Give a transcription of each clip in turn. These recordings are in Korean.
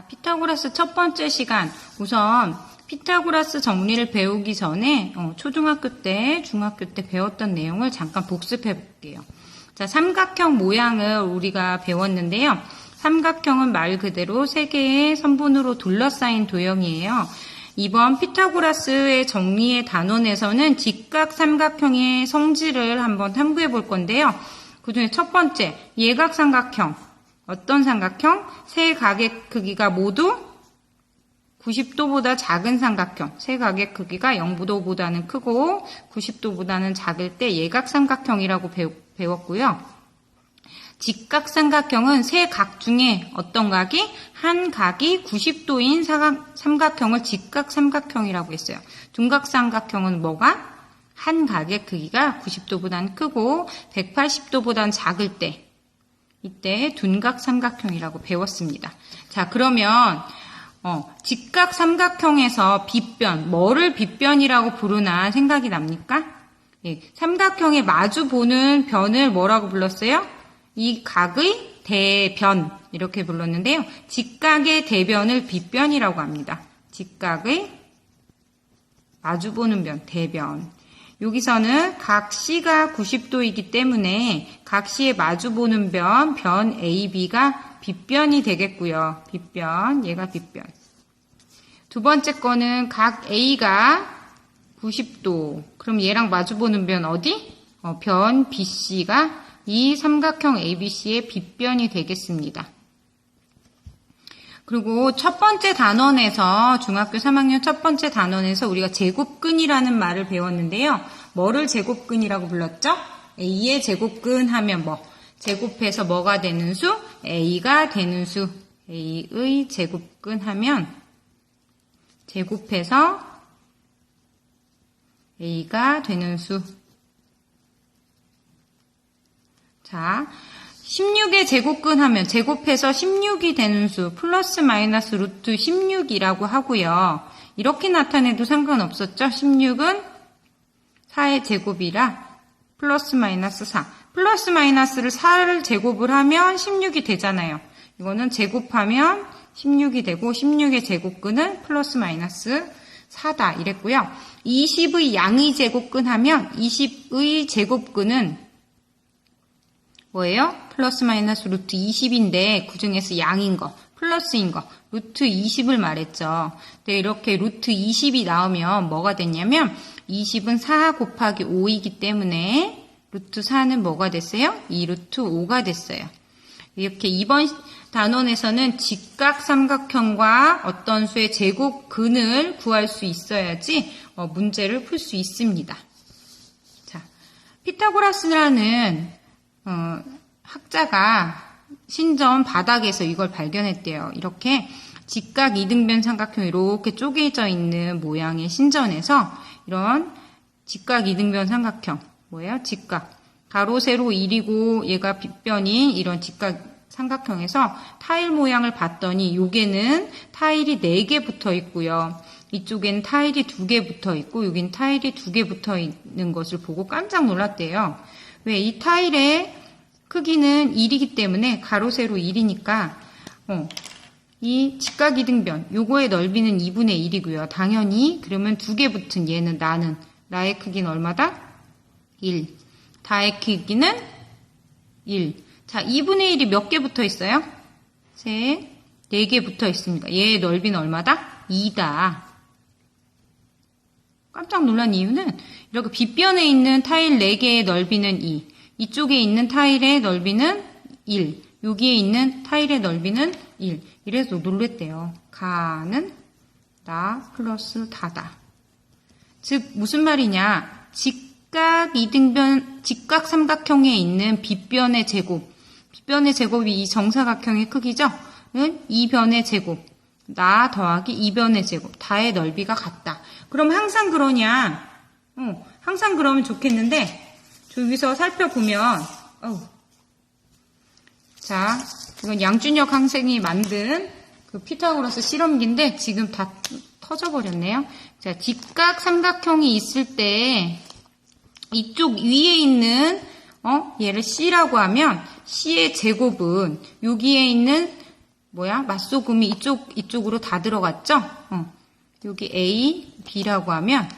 자, 피타고라스 첫 번째 시간. 우선 피타고라스 정리를 배우기 전에 어, 초등학교 때, 중학교 때 배웠던 내용을 잠깐 복습해 볼게요. 자, 삼각형 모양을 우리가 배웠는데요. 삼각형은 말 그대로 세 개의 선분으로 둘러싸인 도형이에요. 이번 피타고라스의 정리의 단원에서는 직각 삼각형의 성질을 한번 탐구해 볼 건데요. 그 중에 첫 번째, 예각삼각형. 어떤 삼각형? 세 각의 크기가 모두 90도보다 작은 삼각형. 세 각의 크기가 0도보다는 크고 90도보다는 작을 때 예각삼각형이라고 배웠고요. 직각삼각형은 세 각 중에 어떤 각이 한 각이 90도인 삼각형을 직각삼각형이라고 했어요. 둔각삼각형은 뭐가? 한 각의 크기가 90도보다는 크고 180도보다는 작을 때 이때 둔각 삼각형이라고 배웠습니다. 자 그러면 어, 직각 삼각형에서 빗변 뭐를 빗변이라고 부르나 생각이 납니까? 예, 삼각형에 마주 보는 변을 뭐라고 불렀어요? 이 각의 대변 이렇게 불렀는데요. 직각의 대변을 빗변이라고 합니다. 직각의 마주 보는 변, 대변. 여기서는 각 C가 90도이기 때문에 각 C에 마주보는 변, 변 AB가 빗변이 되겠고요. 빗변, 얘가 빗변. 두 번째 거는 각 A가 90도. 그럼 얘랑 마주보는 변 어디? 어, 변 BC가 이 삼각형 ABC의 빗변이 되겠습니다. 그리고 첫 번째 단원에서 중학교 3학년 첫 번째 단원에서 우리가 제곱근이라는 말을 배웠는데요. 뭐를 제곱근이라고 불렀죠? A의 제곱근 하면 뭐? 제곱해서 뭐가 되는 수? A가 되는 수. A의 제곱근 하면 제곱해서 A가 되는 수. 자, 16의 제곱근 하면 제곱해서 16이 되는 수 플러스 마이너스 루트 16이라고 하고요. 이렇게 나타내도 상관없었죠. 16은 4의 제곱이라 플러스 마이너스 4. 플러스 마이너스를 4를 제곱을 하면 16이 되잖아요. 이거는 제곱하면 16이 되고 16의 제곱근은 플러스 마이너스 4다 이랬고요. 20의 양의 제곱근 하면 20의 제곱근은 뭐예요? 플러스 마이너스 루트 20인데 그 중에서 양인 거, 플러스인 거, 루트 20을 말했죠. 근데 이렇게 루트 20이 나오면 뭐가 됐냐면 20은 4 곱하기 5이기 때문에 루트 4는 뭐가 됐어요? 2 루트 5가 됐어요. 이렇게 이번 단원에서는 직각 삼각형과 어떤 수의 제곱근을 구할 수 있어야지 어, 문제를 풀 수 있습니다. 자, 피타고라스라는 어, 학자가 신전 바닥에서 이걸 발견했대요. 이렇게 직각 이등변 삼각형 이렇게 쪼개져 있는 모양의 신전에서 이런 직각 이등변 삼각형 뭐예요? 직각 가로 세로 1이고 얘가 빗변인 이런 직각 삼각형에서 타일 모양을 봤더니 여기는 타일이 4개 붙어 있고요. 이쪽에는 타일이 2개 붙어 있고 여기는 타일이 2개 붙어 있는 것을 보고 깜짝 놀랐대요. 왜 이 타일의 크기는 1이기 때문에 가로 세로 1이니까 어, 이 직각 이등변 요거의 넓이는 2분의 1이고요. 당연히 그러면 두 개 붙은 얘는 나는 나의 크기는 얼마다? 1. 다의 크기는 1. 자, 2분의 1이 몇 개 붙어 있어요? 셋, 4개 붙어 있습니다. 얘의 넓이는 얼마다? 2다. 깜짝 놀란 이유는 이렇게 빗변에 있는 타일 4개의 넓이는 2. 이쪽에 있는 타일의 넓이는 1. 여기에 있는 타일의 넓이는 1. 이래서 놀랬대요. 가는 나 플러스 다다. 즉 무슨 말이냐? 직각 이등변 직각 삼각형에 있는 빗변의 제곱. 빗변의 제곱이 이 정사각형의 크기죠? 이 변의 제곱. 나 더하기 이 변의 제곱. 다의 넓이가 같다. 그럼 항상 그러냐? 어, 항상 그러면 좋겠는데 여기서 살펴보면 어우. 자 이건 양준혁 학생이 만든 그 피타고라스 실험기인데 지금 다 터져버렸네요. 자 직각 삼각형이 있을 때 이쪽 위에 있는 어 얘를 C라고 하면 C의 제곱은 여기에 있는 뭐야? 맛소금이 이쪽, 이쪽으로 다 들어갔죠? 어. 여기 A, B라고 하면,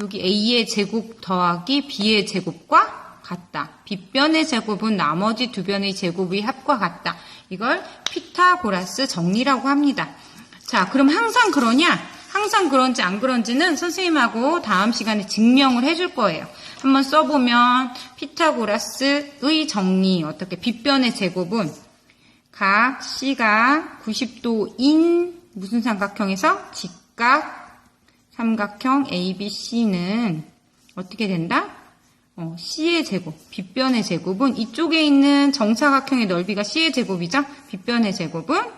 여기 A의 제곱 더하기 B의 제곱과 같다. 빗변의 제곱은 나머지 두 변의 제곱의 합과 같다. 이걸 피타고라스 정리라고 합니다. 자, 그럼 항상 그러냐? 항상 그런지 안 그런지는 선생님하고 다음 시간에 증명을 해줄 거예요. 한번 써보면 피타고라스의 정리 어떻게 빗변의 제곱은 각 C가 90도인 무슨 삼각형에서 직 각 삼각형 ABC는 어떻게 된다? 어, C의 제곱, 빗변의 제곱은 이쪽에 있는 정사각형의 넓이가 C의 제곱이죠? 빗변의 제곱은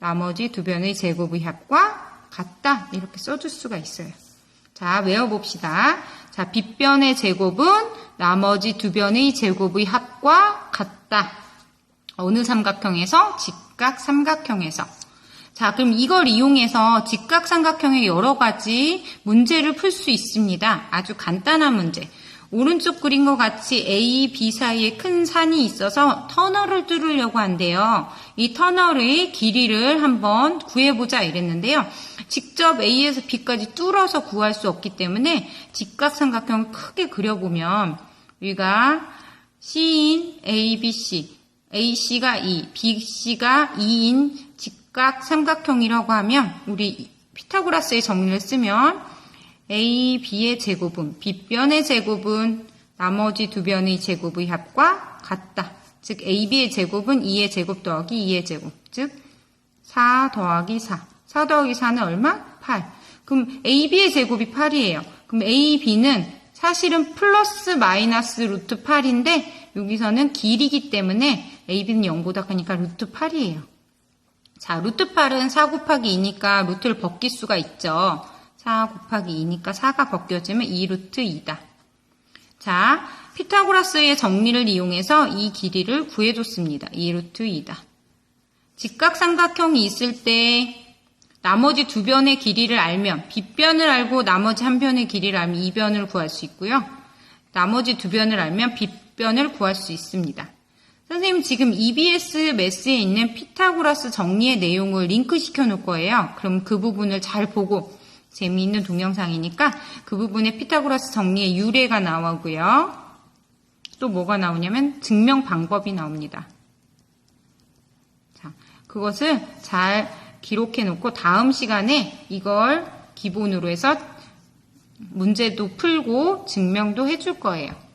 나머지 두 변의 제곱의 합과 같다. 이렇게 써줄 수가 있어요. 자, 외워봅시다. 자, 빗변의 제곱은 나머지 두 변의 제곱의 합과 같다. 어느 삼각형에서? 직각 삼각형에서. 자, 그럼 이걸 이용해서 직각 삼각형의 여러 가지 문제를 풀 수 있습니다. 아주 간단한 문제. 오른쪽 그린 것 같이 A, B 사이에 큰 산이 있어서 터널을 뚫으려고 한대요. 이 터널의 길이를 한번 구해보자 이랬는데요. 직접 A에서 B까지 뚫어서 구할 수 없기 때문에 직각삼각형을 크게 그려보면 우리가 C인 A, B, C, AC가 2, BC가 2인 직각 삼각형이라고 하면 우리 피타고라스의 정리를 쓰면 A, B의 제곱은 빗변의 제곱은 나머지 두 변의 제곱의 합과 같다. 즉 AB의 제곱은 2의 제곱 더하기 2의 제곱. 즉 4 더하기 4. 4 더하기 4는 얼마? 8. 그럼 AB의 제곱이 8이에요. 그럼 AB는 사실은 플러스 마이너스 루트 8인데 여기서는 길이기 때문에 AB는 0보다 크니까 루트 8이에요. 자, 루트 8은 4 곱하기 2니까 루트를 벗길 수가 있죠. 4 곱하기 2니까 4가 벗겨지면 2루트 2다. 자, 피타고라스의 정리를 이용해서 이 길이를 구해줬습니다. 2루트 2다. 직각삼각형이 있을 때 나머지 두 변의 길이를 알면 빗변을 알고 나머지 한 변의 길이를 알면 이 변을 구할 수 있고요. 나머지 두 변을 알면 빗변을 구할 수 있습니다. 선생님 지금 EBS 매스에 있는 피타고라스 정리의 내용을 링크 시켜 놓을 거예요. 그럼 그 부분을 잘 보고 재미있는 동영상이니까 그 부분에 피타고라스 정리의 유래가 나오고요. 또 뭐가 나오냐면 증명 방법이 나옵니다. 자, 그것을 잘 기록해 놓고 다음 시간에 이걸 기본으로 해서 문제도 풀고 증명도 해줄 거예요.